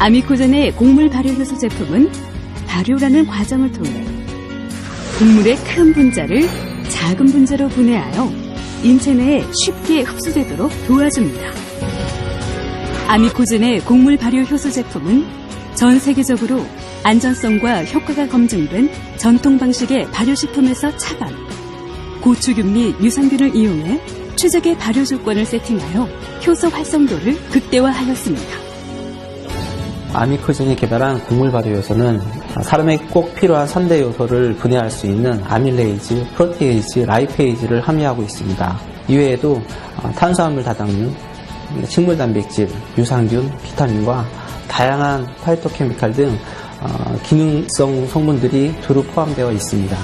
아미코젠의 곡물 발효 효소 제품은 발효라는 과정을 통해 곡물의 큰 분자를 작은 분자로 분해하여 인체 내에 쉽게 흡수되도록 도와줍니다. 아미코젠의 곡물 발효 효소 제품은 전 세계적으로 안전성과 효과가 검증된 전통 방식의 발효식품에서 차단, 고추균 및 유산균을 이용해 최적의 발효 조건을 세팅하여 효소 활성도를 극대화하였습니다. 아미코젠이 개발한 곡물 발효 요소는 사람에게 꼭 필요한 3대 요소를 분해할 수 있는 아밀레이즈, 프로테이즈, 라이페이즈를 함유하고 있습니다. 이외에도 어, 탄수화물 다당류, 식물 단백질, 유산균, 비타민과 다양한 파이토케미칼 등 어, 기능성 성분들이 두루 포함되어 있습니다.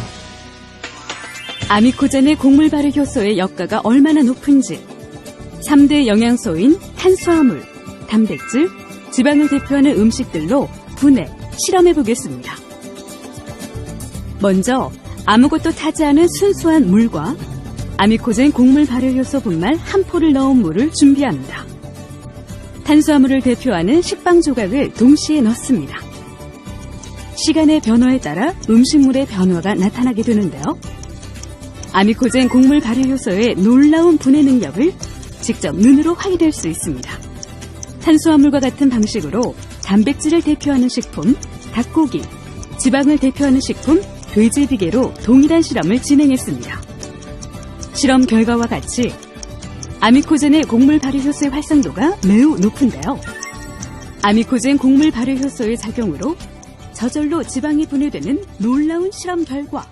아미코젠의 곡물 발효 효소의 역가가 얼마나 높은지 3대 영양소인 탄수화물, 단백질, 지방을 대표하는 음식들로 분해, 실험해 보겠습니다. 먼저 아무것도 타지 않은 순수한 물과 아미코젠 곡물 발효 효소 분말 한 포를 넣은 물을 준비합니다. 탄수화물을 대표하는 식빵 조각을 동시에 넣습니다. 시간의 변화에 따라 음식물의 변화가 나타나게 되는데요. 아미코젠 곡물 발효 효소의 놀라운 분해 능력을 직접 눈으로 확인할 수 있습니다. 탄수화물과 같은 방식으로 단백질을 대표하는 식품, 닭고기, 지방을 대표하는 식품, 돼지 비계로 동일한 실험을 진행했습니다. 실험 결과와 같이 아미코젠의 곡물 발효 효소의 활성도가 매우 높은데요. 아미코젠 곡물 발효 효소의 작용으로 저절로 지방이 분해되는 놀라운 실험 결과.